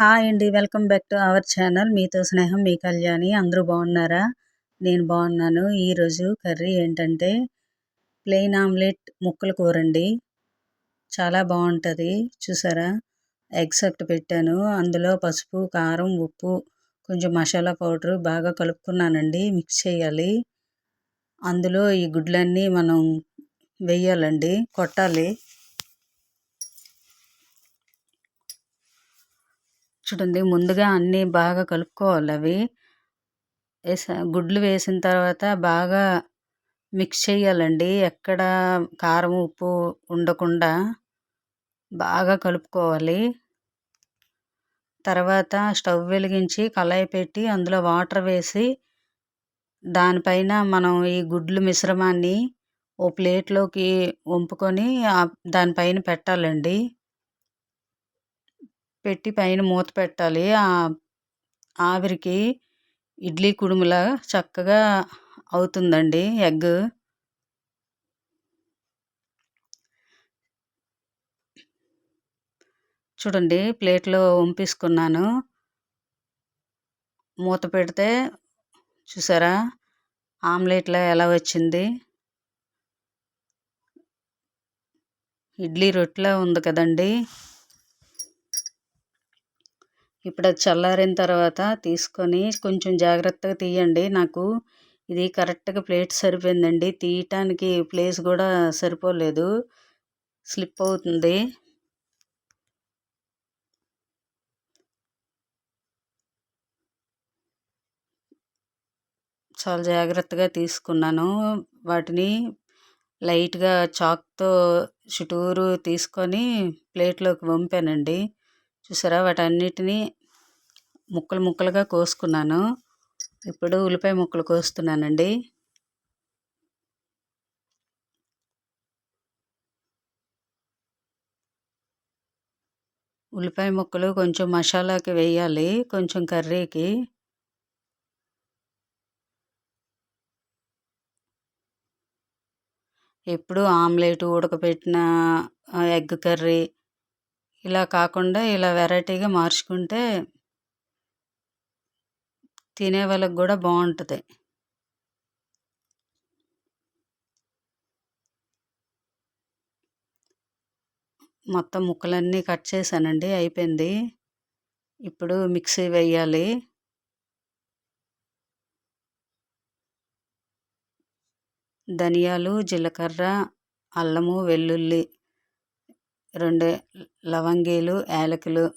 Hi అండి. Welcome back to our channel. మీతో స్నేహం మీ కళ్యాణి. అందరూ బాగున్నారా? నేను బాగున్నాను. ఈరోజు కర్రీ ఏంటంటే ప్లెయిన్ ఆమ్లెట్ ముక్కల కూర అండి. చాలా బాగుంటుంది. చూసారా? ఎగ్స్ ఒకటి పెట్టాను. అందులో పసుపు కారం ఉప్పు కొంచెం మసాలా పౌడరు బాగా కలుపుకున్నానండి. మిక్స్ చేయాలి. అందులో ఈ గుడ్లన్నీ మనం వెయ్యాలండి కొట్టాలి. చూడండి ముందుగా అన్నీ బాగా కలుపుకోవాలి అవి. వేసా గుడ్లు వేసిన తర్వాత బాగా మిక్స్ చేయాలండి. ఎక్కడ కారం ఉప్పు ఉండకుండా బాగా కలుపుకోవాలి. తర్వాత స్టవ్ వెలిగించి కళాయి పెట్టి అందులో వాటర్ వేసి దానిపైన మనం ఈ గుడ్లు మిశ్రమాన్ని ఓ ప్లేట్లోకి వంపుకొని దానిపైన పెట్టాలండి. పెట్టి పైన మూత పెట్టాలి. ఆవిరికి ఇడ్లీ కుడుములా చక్కగా అవుతుందండి ఎగ్. చూడండి ప్లేట్లో వంపేసుకున్నాను మూత పెడితే చూసారా ఆమ్లెట్లో ఎలా వచ్చింది? ఇడ్లీ రొట్టెలా ఉంది కదండి. ఇప్పుడు అది చల్లారిన తర్వాత తీసుకొని కొంచెం జాగ్రత్తగా తీయండి. నాకు ఇది కరెక్ట్గా ప్లేట్ సరిపోయిందండి. తీయటానికి ప్లేస్ కూడా సరిపోలేదు. స్లిప్ అవుతుంది. చాలా జాగ్రత్తగా తీసుకున్నాను. వాటిని లైట్గా చాక్తో చుట్టూరు తీసుకొని ప్లేట్లోకి వంపానండి చూసారా? వాటన్నిటిని ముక్కలు ముక్కలుగా కోసుకున్నాను. ఇప్పుడు ఉల్లిపాయ ముక్కలు కోస్తున్నానండి. ఉల్లిపాయ ముక్కలు కొంచెం మసాలాకి వేయాలి. కొంచెం కర్రీకి. ఎప్పుడు ఆమ్లెట్ ఉడకపెట్టిన ఎగ్ కర్రీ ఇలా కాకుండా ఇలా వెరైటీగా మార్చుకుంటే తినే వాళ్ళకి కూడా బాగుంటుంది. మొత్తం ముక్కలన్నీ కట్ చేశానండి అయిపోయింది. ఇప్పుడు మిక్సీ వేయాలి. ధనియాలు జీలకర్ర అల్లము వెల్లుల్లి రెండు లవంగీలు యాలకులు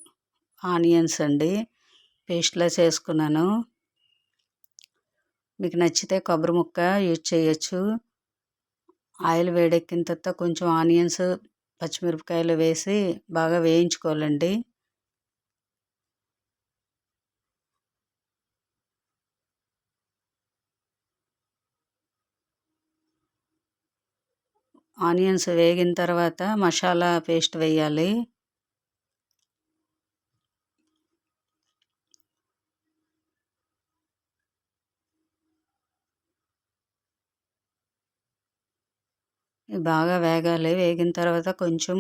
ఆనియన్స్ అండి. పేస్ట్లా చేసుకున్నాను. మీకు నచ్చితే కొబ్బరి ముక్క యూజ్ చేయొచ్చు. ఆయిల్ వేడెక్కిన తర్వాత కొంచెం ఆనియన్స్ పచ్చిమిరపకాయలు వేసి బాగా వేయించుకోవాలండి. ఆనియన్స్ వేగిన తర్వాత మసాలా పేస్ట్ వేయాలి. బాగా వేగాలి. వేగిన తర్వాత కొంచెం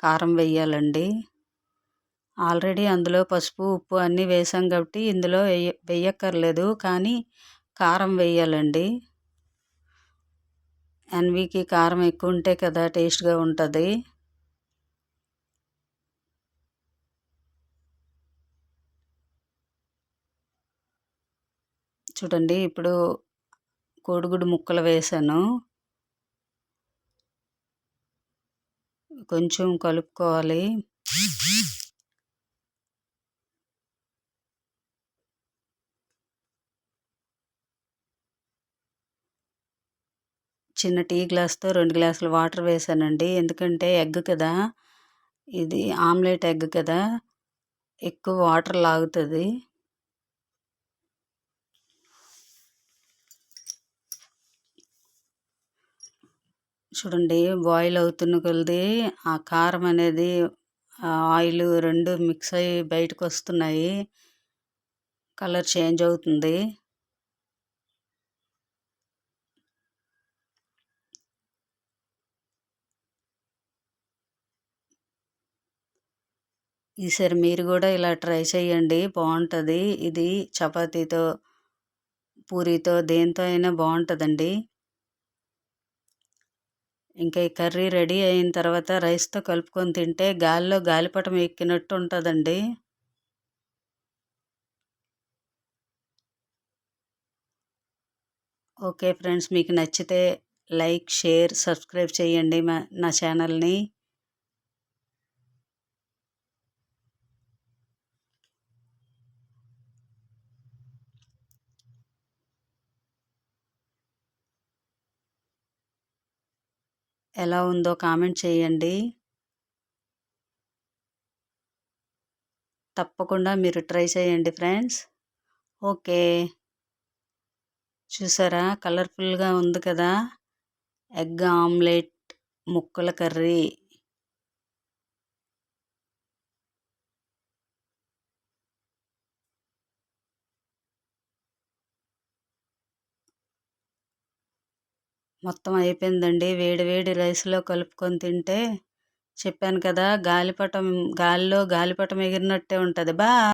కారం వేయాలండి. ఆల్రెడీ అందులో పసుపు ఉప్పు అన్నీ వేసాం కాబట్టి ఇందులో వేయ వేయక్కర్లేదు. కానీ కారం వేయాలండి. ఎన్వికి కారం ఎక్కువ ఉంటే కదా టేస్ట్గా ఉంటుంది. చూడండి ఇప్పుడు కోడిగుడ్డు ముక్కలు వేసాను. కొంచెం కలుపుకోవాలి. చిన్న టీ గ్లాస్తో రెండు గ్లాసులు వాటర్ వేసానండి. ఎందుకంటే ఎగ్ కదా ఇది ఆమ్లెట్ ఎగ్ కదా ఎక్కువ వాటర్ లాగుతుంది. చూడండి బాయిల్ అవుతున్న కొలది ఆ కారం అనేది ఆయిల్ రెండు మిక్స్ అయ్యి బయటకు వస్తున్నాయి కలర్ చేంజ్ అవుతుంది. ఈసారి మీరు కూడా ఇలా ట్రై చేయండి. బాగుంటుంది ఇది చపాతీతో పూరితో దేంతో అయినా బాగుంటుందండి ఇంకా ఈ కర్రీ రెడీ అయిన తర్వాత రైస్తో కలుపుకొని తింటే గాలిలో గాలిపటం ఎక్కినట్టు ఉంటుందండి. ఓకే ఫ్రెండ్స్ మీకు నచ్చితే లైక్ షేర్ సబ్స్క్రైబ్ చేయండి మా నా ఛానల్ని. ఎలా ఉందో కామెంట్ చేయండి. తప్పకుండా మీరు ట్రై చేయండి ఫ్రెండ్స్. ఓకే. చూసారా? కలర్ఫుల్గా ఉంది కదా? ఎగ్ ఆమ్లెట్ ముక్కల కర్రీ. మొత్తం అయిపోయిందండి. వేడి వేడి రైస్లో కలుపుకొని తింటే చెప్పాను కదా గాలిపటం గాలిలో గాలిపటం ఎగిరినట్టే ఉంటుంది. బా